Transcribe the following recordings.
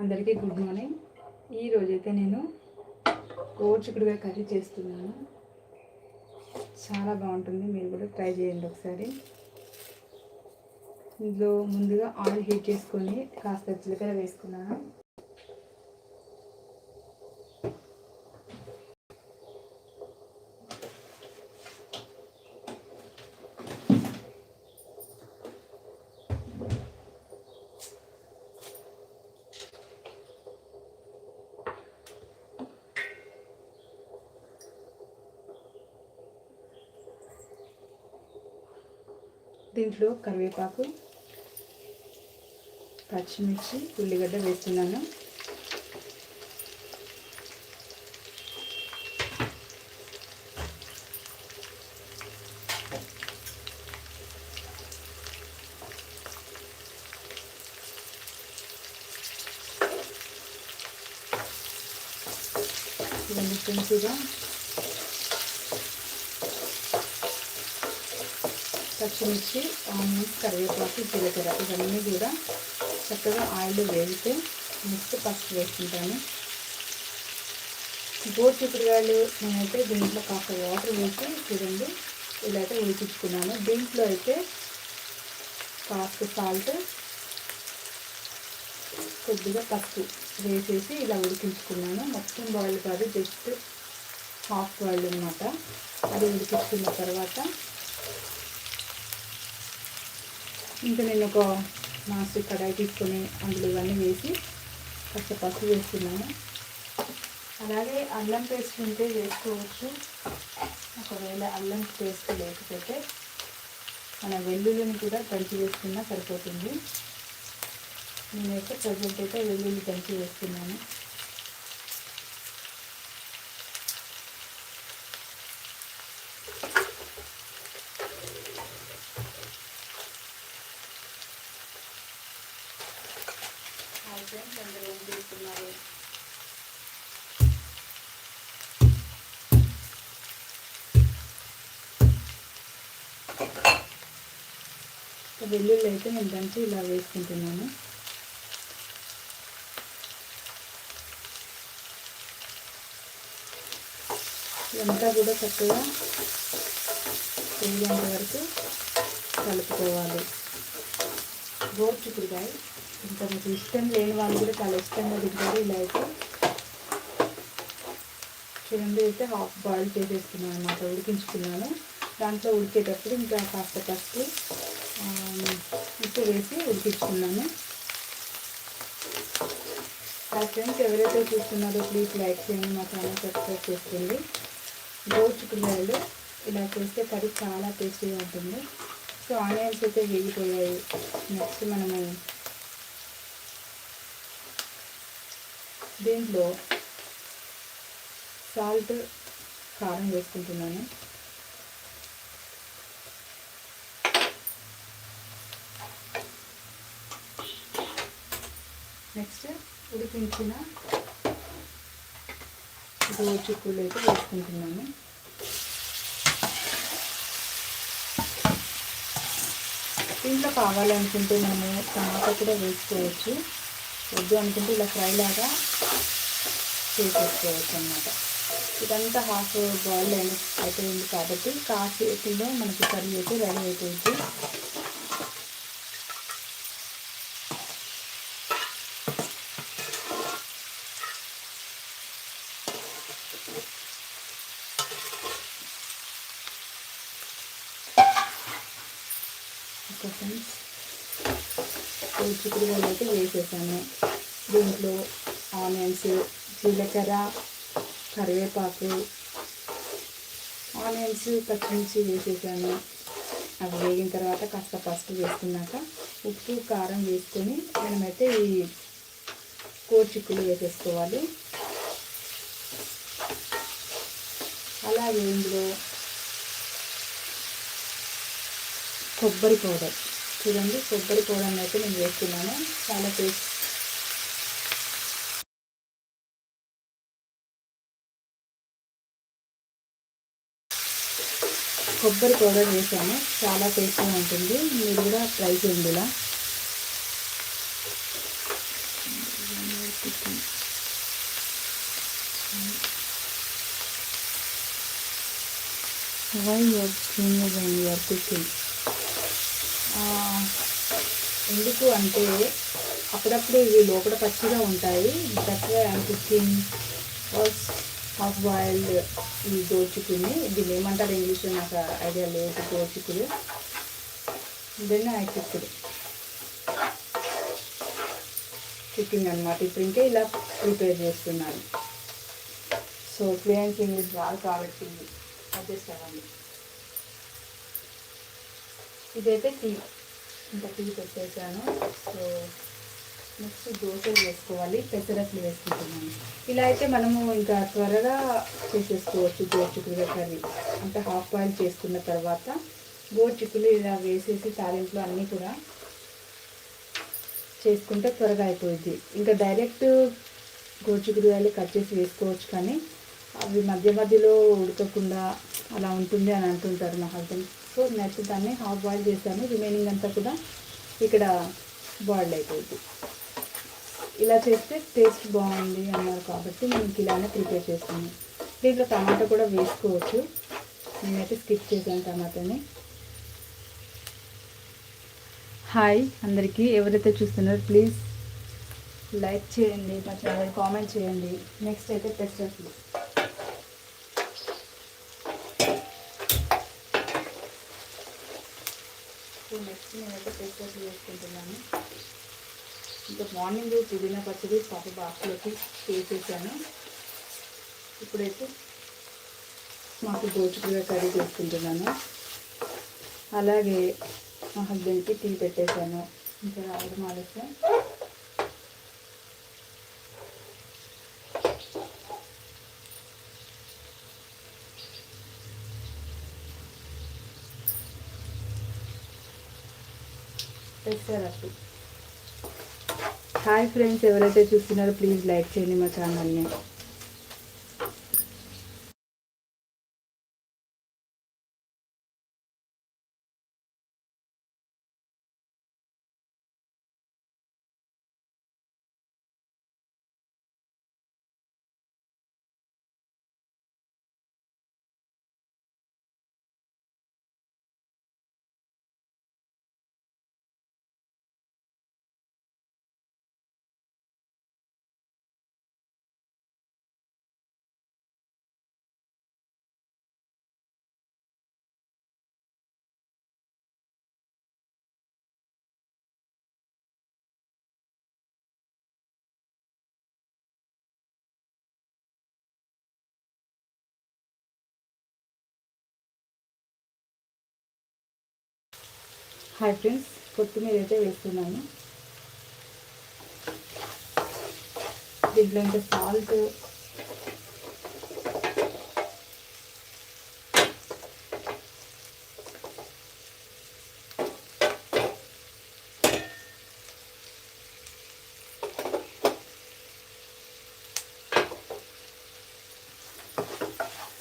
అందరికీ good morning. ఈరోజైతే నేను గోరుచిక్కుడుగా కర్రీ చేస్తున్నాను. చాలా బాగుంటుంది. మీరు కూడా ట్రై చేయండి ఒకసారి. ఇందులో ముందుగా ఆయిల్ హీట్ చేసుకొని కాస్త జీలకర్ర వేసుకున్నాను. దీంట్లో కరివేపాకు పచ్చిమిర్చి ఉల్లిగడ్డ వేస్తున్నాను. ఇవన్నీ కొంచెంగా పచ్చిమిర్చి ఆనియన్స్ కరివేపాకు జీలకర్ర ఇవన్నీ కూడా చక్కగా ఆయిల్ వేగితే నెక్స్ట్ పసుపు వేసుకుంటాను. గోరు చిక్కుడుకాయలు నేనైతే దీంట్లో కాస్త వాటర్ వేసి చూడండి ఇలా అయితే ఉడికించుకున్నాను దీంట్లో అయితే కాస్త సాల్ట్ కొద్దిగా పసుపు వేసేసి ఇలా ఉడికించుకున్నాను. మొత్తం బాయిల్ కాదు జస్ట్ హాఫ్ బాయిల్ అనమాట అది ఉడికించుకున్న తర్వాత ఇంకా నేను ఒక మాస్టర్ కడాయి తీసుకొని అందులో ఇవన్నీ వేసి కాస్త పసుపు వేస్తున్నాను. అలాగే అల్లం పేస్ట్ ఉంటే వేసుకోవచ్చు. ఒకవేళ అల్లం పేస్ట్ లేకపోతే మన వెల్లుల్లిని కూడా దంచి వేసుకున్నా సరిపోతుంది. నేనైతే ప్రజెంట్ అయితే వెల్లుల్లి దంచి వేస్తున్నాను ఫ్రెండ్స్ అందరూ ఏం చేస్తున్నారు వెల్లుల్లి అయితే నేను దంచి ఇలా వేసుకుంటున్నాను. ఇదంతా కూడా చక్కగా వేగేంత వరకు కలుపుకోవాలి. గోర్చుకుడికాయ ఇంకా మీకు ఇష్టం లేని వాళ్ళు కూడా చాలా ఇష్టంగా తింటారు ఇలా అయితే. చూడండి అయితే హాఫ్ బాయిల్ చేసేసుకున్నాను అనమాట ఉడికించుకున్నాను. దాంట్లో ఉడికేటప్పుడు ఇంకా కాస్త పసుపు ఉప్పు వేసి ఉడికించుకున్నాను. ఆ ఫ్రెండ్స్ ఎవరైతే చూస్తున్నారో ప్లీజ్ లైక్ చేయండి. మా ఛానల్ సబ్స్క్రైబ్ చేసుకోండి. గోరు ఇలా చేస్తే కర్రీ చాలా టేస్టీగా ఉంటుంది. సో ఆనియన్స్ అయితే వేగిపోయాయి. నెక్స్ట్ మనము దీంట్లో సాల్ట్ కారం వేసుకుంటున్నాను. నెక్స్ట్ ఉడికించిన గోచిక్కులు అయితే వేసుకుంటున్నాను దీంట్లో కావాలనుకుంటే మేము టమాటా కూడా వేసుకోవచ్చు. వద్దు అనుకుంటే ఇలా ఫ్రై లాగా చేసేసుకోవచ్చు అనమాట ఇదంతా హాఫ్ బాయిల్ అయిన అయిపోయింది కాబట్టి కాసేపులో మనకి కర్రీ అయితే రెడీ అయిపోయింది. Okay friends. చిక్కుడుకాయలు అయితే వేసేసాను. దీంట్లో ఆనియన్స్ జీలకర్ర కరివేపాకు ఆనియన్స్ పచ్చిమిర్చి వేసేసాను. అవి వేగిన తర్వాత కాస్త పసుపు వేసుకున్నాక ఉప్పు కారం వేసుకొని మనమైతే ఈ కోచిక్కులు వేసేసుకోవాలి. అలాగే ఇందులో కొబ్బరి పౌడర్ చూడండి కొబ్బరి పౌడర్ అయితే నేను వేస్తున్నాను చాలా టేస్ట్ కొబ్బరి పౌడర్ వేసాను చాలా టేస్ట్గా ఉంటుంది మీరు కూడా ట్రై చేయండి ఇలా cooking. Why you are changing when you are cooking? ఎందుకు అంటే అప్పుడప్పుడు ఇవి లోపల పచ్చిగా ఉంటాయి. That why I'm cooking half boiled ఈ గోచికుని దీన్ని ఏమంటారు ఇంగ్లీష్లో నాకు ఐడియా లేదు గోచికులు దెన్ ఐ కుక్కుడు కుకింగ్ అనమాట ఇప్పుడు ఇంకా ఇలా ప్రిపేర్ చేస్తున్నాను. సో ఫ్లూయెంట్ ఇంగ్లీష్ రాదు కాబట్టి అడ్జస్ట్ అవ్వండి ఇదైతే టీ ఇంకా టీ పెట్టేసాను సో నెక్స్ట్ దోశలు వేసుకోవాలి పెసరట్లు వేసుకుంటున్నాను. ఇలా అయితే మనము ఇంకా త్వరగా చేసేసుకోవచ్చు గోరుచిక్కుడుగా కర్రీ. అంటే హాఫ్ బాయిల్ చేసుకున్న తర్వాత గోరుచిక్కులు ఇలా వేసేసి తాలింపులు అన్నీ కూడా చేసుకుంటే త్వరగా అయిపోయింది ఇంకా డైరెక్ట్ గోరుచిక్కుడుకాయలు కట్ చేసి వేసుకోవచ్చు కానీ అవి మధ్య మధ్యలో ఉడకకుండా అలా ఉంటుంది అని అంటుంటారు మా హస్బెండ్. సో నెక్స్ట్ దాన్ని హాఫ్ బాయిల్ చేశాను. రిమైనింగ్ అంతా కూడా ఇక్కడ బాయిల్ అయిపోయింది. ఇలా చేస్తే టేస్ట్ బాగుంది అన్నారు కాబట్టి నేను ఇలానే ప్రిపేర్ చేస్తాను దీంట్లో టమాటా కూడా వేసుకోవచ్చు. నేనైతే స్కిప్ చేశాను టమాటాని. హాయ్ అందరికీ. ఎవరైతే చూస్తున్నారో ప్లీజ్ లైక్ చేయండి మా ఛానల్ కామెంట్ చేయండి. నెక్స్ట్ అయితే పెసరట్లు సో నెక్స్ట్ నేనైతే పెసరట్లు వేసుకుంటున్నాను ఇంకా మార్నింగ్ పుదీనా పచ్చడి పప్పు బాక్స్లోకి వేసేసాను. ఇప్పుడైతే మాకు దోచుకుగా కర్రీ చేసుకుంటున్నాను. అలాగే మా హస్బెండ్కి టీ పెట్టేశాను. ఇంకా రావడం ఆలస్యం పెసరట్టు హాయ్ ఫ్రెండ్స్ ఎవరైతే చూస్తున్నారో ప్లీజ్ లైక్ చేయండి మా ఛానల్ని హాయ్ ఫ్రెండ్స్ కొత్తిమీర అయితే వేస్తున్నాను. దీంట్లో ఇంకా సాల్ట్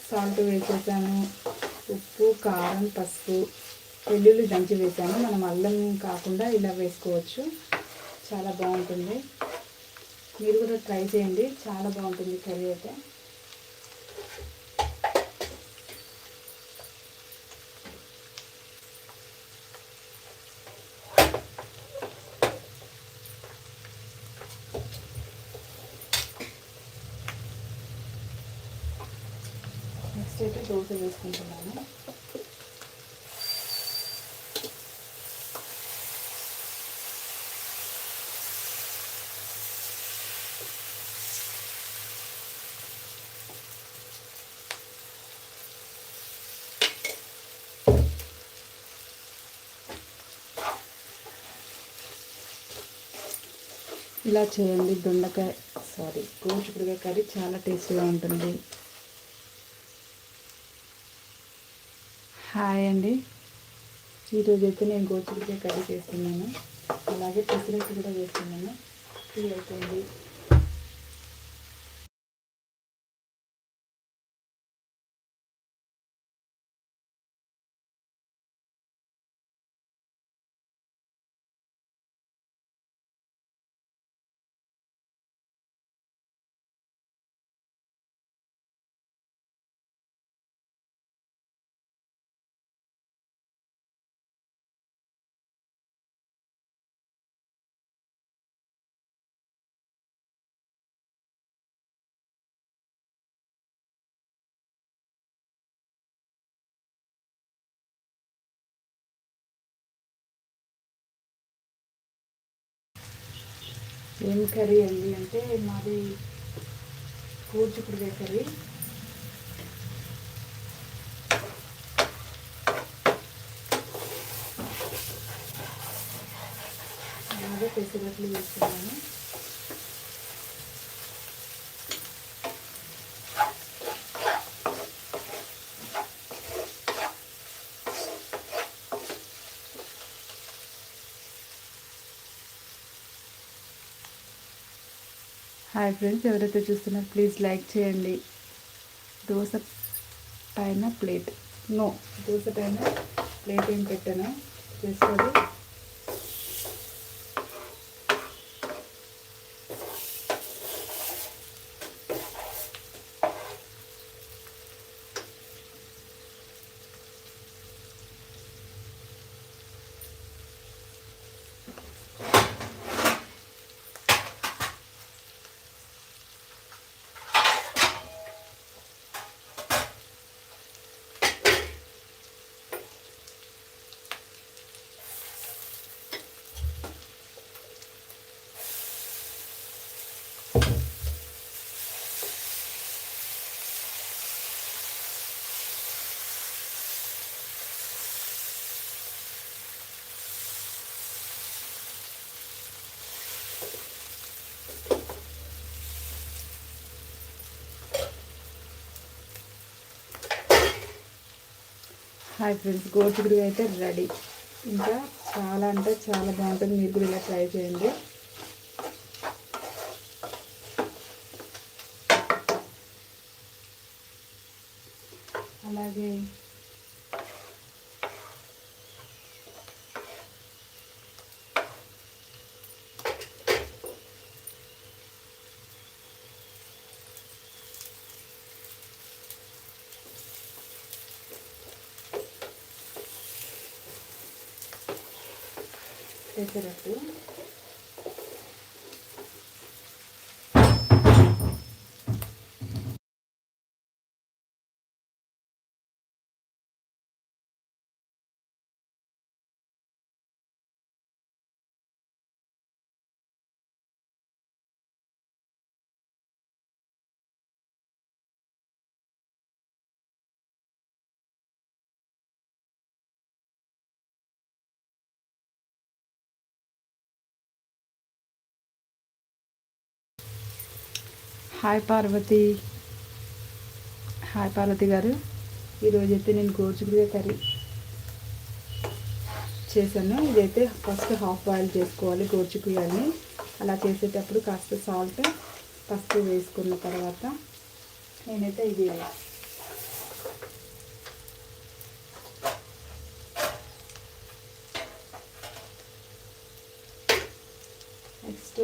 సాల్ట్ వేసేసాను. ఉప్పు కారం పసుపు. వెల్లుల్లి దంచి వేసాను. మనం అల్లం కాకుండా ఇలా వేసుకోవచ్చు. చాలా బాగుంటుంది. మీరు కూడా ట్రై చేయండి. చాలా బాగుంటుంది కర్రీ అయితే. నెక్స్ట్ అయితే దోశ వేసుకుంటున్నాను. ఇలా చేయండి దొండకాయ సారీ గోచిపుడికాయ కర్రీ చాలా టేస్టీగా ఉంటుంది. హాయ్ అండి. ఈరోజు అయితే నేను గోచిపుడికాయ కర్రీ చేస్తున్నాను. అలాగే పెసరట్టు కూడా వేస్తున్నాను ఫీల్ అయిపోయింది ఏం కర్రీ అండి అంటే మాది కూర్చుకుడికాయ కర్రీ. అలాగే పెసరట్లు వేస్తున్నాను హాయ్ ఫ్రెండ్స్ ఎవరైతే చూస్తున్నారో ప్లీజ్ లైక్ చేయండి. దోశ పైన ప్లేట్ నో దోశ పైన ప్లేట్ ఏం పెట్టాను. జస్ట్ అది హాయ్ ఫ్రెండ్స్ గోచిగుడి అయితే రెడీ ఇంకా చాలా అంటే చాలా బాగుంటుంది. మీరు కూడా ఇలా ట్రై చేయండి అలాగే పెసరట్టు హాయ్ పార్వతి. హాయ్ పార్వతి గారు. ఈరోజు అయితే నేను గోరుచిక్కుడుగా కర్రీ చేశాను. ఇదైతే ఫస్ట్ హాఫ్ బాయిల్ చేసుకోవాలి గోరుచిక్కుడుగాయని అలా చేసేటప్పుడు కాస్త సాల్ట్ పసుపు వేసుకున్న తర్వాత నేనైతే ఇది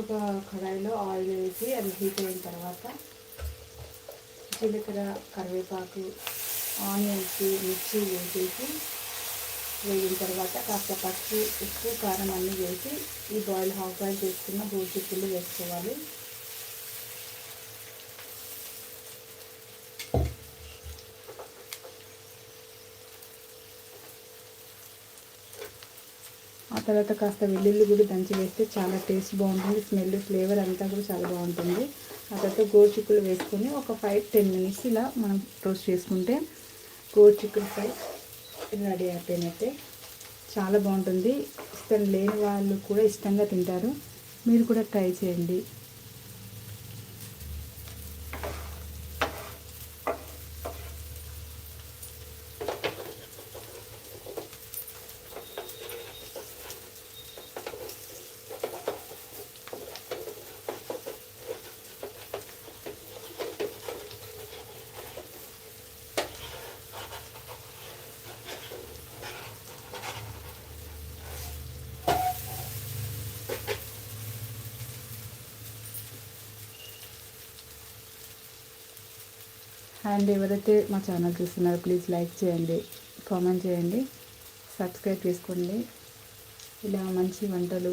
ఒక కడాయిలో ఆయిల్ వేసి అది హీట్ అయిన తర్వాత జీలకర్ర కరివేపాకు ఆనియన్స్ మిర్చి వేసేసి వేగిన తర్వాత కాస్త పచ్చి ఉప్పు కారం అన్నీ వేసి ఈ బాయిల్ హాఫ్ బాయిల్ చేసుకున్న గోచిక్కులు వేసుకోవాలి. తర్వాత కాస్త వెల్లుల్లి కూడా దంచి వేస్తే చాలా టేస్ట్ బాగుంటుంది స్మెల్ ఫ్లేవర్ అంతా కూడా చాలా బాగుంటుంది. ఆ తర్వాత గోరుచిక్కులు వేసుకొని ఒక ఫైవ్ టెన్ మినిట్స్ ఇలా మనం రోస్ట్ చేసుకుంటే గోరుచిక్కులు ఫ్రై రెడీ అయిపోయినట్టే. చాలా బాగుంటుంది. ఇష్టం లేని వాళ్ళు కూడా ఇష్టంగా తింటారు. మీరు కూడా ట్రై చేయండి. అండ్ ఎవరైతే మా ఛానల్ చూస్తున్నారో ప్లీజ్ లైక్ చేయండి కామెంట్ చేయండి సబ్స్క్రైబ్ చేసుకోండి. ఇలా మంచి వంటలు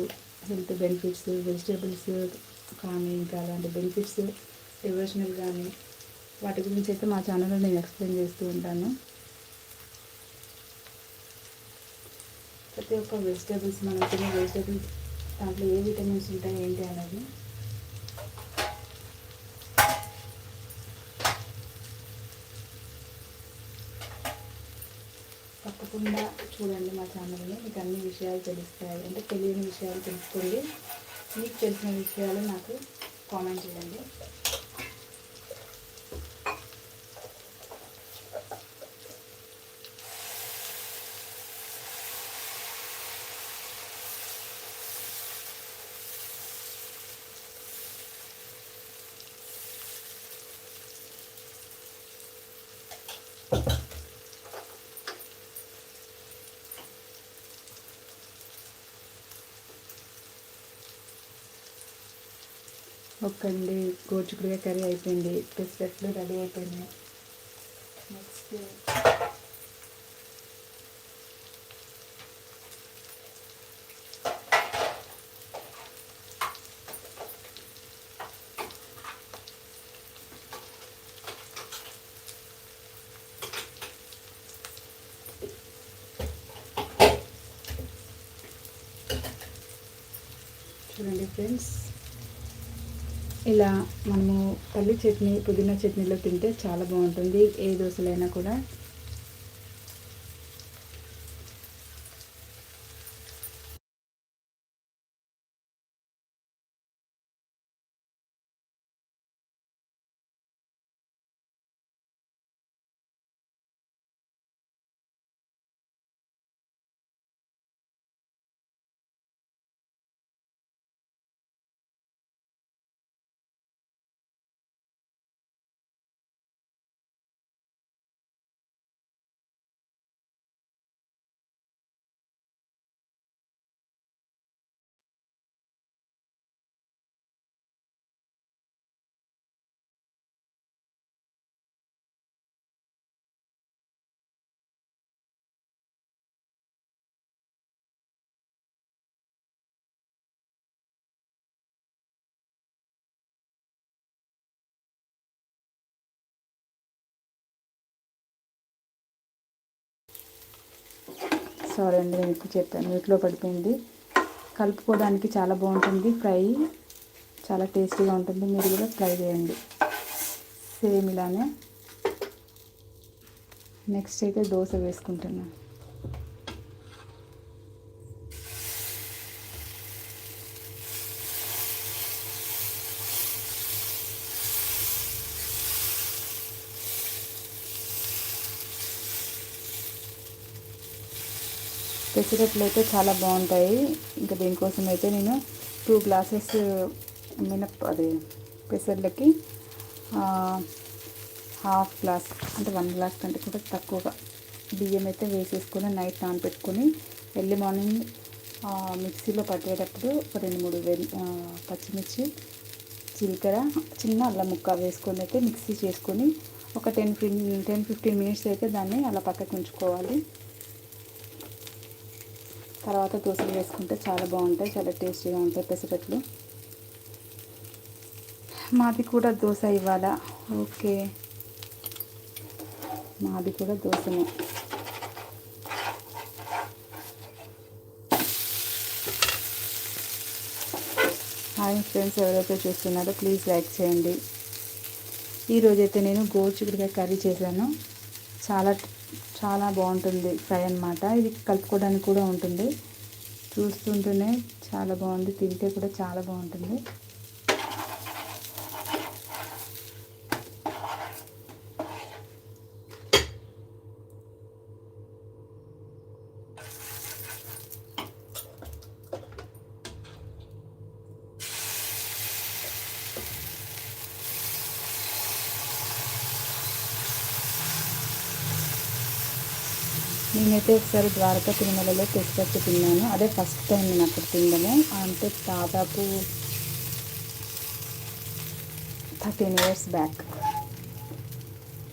హెల్త్ బెనిఫిట్స్ వెజిటేబుల్స్ కానీ ఇంకా అలాంటి బెనిఫిట్స్ డివోషనల్ కానీ వాటి గురించి అయితే మా ఛానల్లో నేను ఎక్స్ప్లెయిన్ చేస్తూ ఉంటాను. ప్రతి ఒక్క వెజిటేబుల్స్ మనం తినే వెజిటేబుల్స్ దాంట్లో ఏ విటమిన్స్ ఉంటాయి ఏంటి అనేది తప్పకుండా చూడండి మా ఛానల్ని. మీకు అన్ని విషయాలు తెలుస్తాయి. అంటే తెలియని విషయాలు తెలుసుకోండి మీకు తెలిసిన విషయాలు నాకు కామెంట్ చేయండి. ఒక్కండి. గోచుకుడుగా కర్రీ అయిపోయింది. పెసరట్లు రెడీ అయిపోయింది నెక్స్ట్. చూడండి ఫ్రెండ్స్. ఇలా మనము పల్లి చట్నీ పుదీనా చట్నీలో తింటే చాలా బాగుంటుంది. ఏ దోశలైనా కూడా. సారీ అండి నేను ఎక్కువ చెప్పాను. వీటిలో పడిపోయింది. కలుపుకోవడానికి చాలా బాగుంటుంది. ఫ్రై చాలా టేస్టీగా ఉంటుంది. మీరు కూడా ఫ్రై చేయండి. సేమ్ ఇలానే. నెక్స్ట్ అయితే దోశ వేసుకుంటున్నాను పెసరట్లు అయితే చాలా బాగుంటాయి. ఇంకా దీనికోసం అయితే నేను టూ గ్లాసెస్ మినప్ అది పెసర్లకి హాఫ్ గ్లాస్ అంటే వన్ గ్లాస్ కంటే కూడా తక్కువగా బియ్యం అయితే వేసేసుకొని నైట్ నానబెట్టుకొని ఎర్లీ మార్నింగ్ మిక్సీలో పట్టేటప్పుడు ఒక రెండు మూడు పచ్చిమిర్చి జీలకర్ర చిన్న అల్లం ముక్క వేసుకొని అయితే మిక్సీ చేసుకొని ఒక టెన్ టెన్ ఫిఫ్టీన్ మినిట్స్ అయితే దాన్ని అలా పక్కకు ఉంచుకోవాలి. తర్వాత దోశలు వేసుకుంటే చాలా బాగుంటాయి చాలా టేస్టీగా ఉంటాయి పెసరట్లు. మాది కూడా దోశ ఇవ్వాలా. ఓకే. మాది కూడా దోశనే. హాయ్ ఫ్రెండ్స్ ఎవరైతే చూస్తున్నారో ప్లీజ్ లైక్ చేయండి. ఈరోజైతే నేను గోరుచిక్కుడుకాయ కర్రీ చేశాను. చాలా చాలా బాగుంటుంది ఫ్రై అనమాట ఇది కలుపుకోవడానికి కూడా ఉంటుంది. చూస్తుంటేనే చాలా బాగుంది. తింటే కూడా చాలా బాగుంటుంది. అయితే ఒకసారి ద్వారకా తిరుమలలో తెచ్చిపెట్టి తిన్నాను. అదే ఫస్ట్ టైం నేను అక్కడ తినడము. అంటే దాదాపు థర్టీన్ ఇయర్స్ బ్యాక్.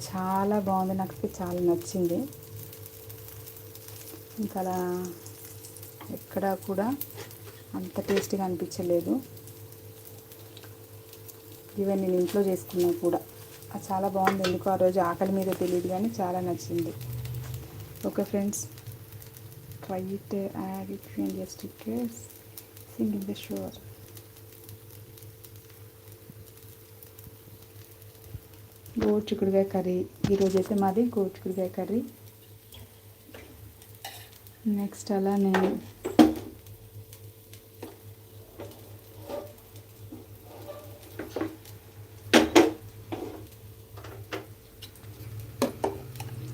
చాలా బాగుంది. నాకు చాలా నచ్చింది. ఇంకా అలా ఎక్కడా కూడా అంత టేస్టీగా అనిపించలేదు. ఈవెన్ నేను ఇంట్లో చేసుకున్నా కూడా. చాలా బాగుంది. ఎందుకు ఆ రోజు ఆకలి మీద తెలియదు కానీ చాలా నచ్చింది. Okay friends try add it and your stickers sing in the shore గోచుకుడికాయ కర్రీ. ఈరోజు అయితే మాది గోచుకుడికాయ కర్రీ. నెక్స్ట్ అలా నేను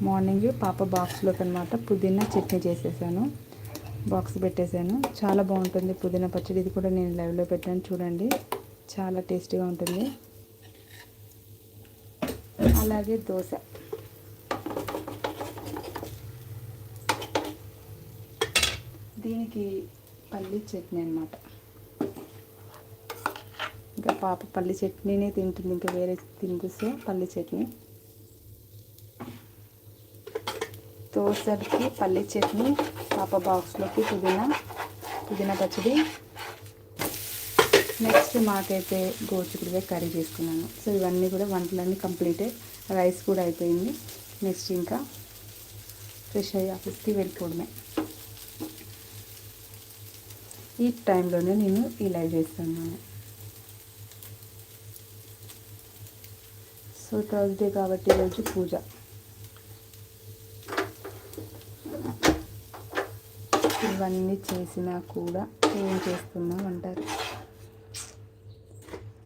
మార్నింగ్ పాప బాక్స్లోకి అనమాట పుదీనా చట్నీ చేసేసాను. బాక్స్ పెట్టేశాను చాలా బాగుంటుంది పుదీనా పచ్చడి. ఇది కూడా నేను లైవ్లో పెట్టాను. చూడండి. చాలా టేస్టీగా ఉంటుంది. అలాగే దోశ. దీనికి పల్లి చట్నీ అనమాట ఇంకా పాప పల్లి చట్నీనే తింటుంది. ఇంకా వేరే తినిపిస్తే పల్లి చట్నీ. ఒకసారికి పల్లి చట్నీ పాప బాక్స్లోకి పుదీనా పుదీనా పచ్చడి. నెక్స్ట్ మాకైతే గోచుకుడిగా కర్రీ చేసుకున్నాను. సో ఇవన్నీ కూడా వంటలన్నీ కంప్లీటే. రైస్ కూడా అయిపోయింది. నెక్స్ట్ ఇంకా ఫ్రెష్ అయ్యి ఆఫీస్కి వెళ్ళిపోవడమే. ఈ టైంలోనే నేను ఈ లైవ్ చేస్తున్నాను సో థర్స్డే కాబట్టి ఈరోజు పూజ. ఇవన్నీ చేసినా కూడా ఏం చేస్తున్నాం అంటారు.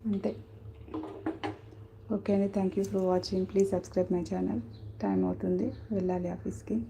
అంతే. ఓకే అండి. Thank you for watching. Please subscribe my channel. Time అవుతుంది. వెళ్ళాలి ఆఫీస్కి.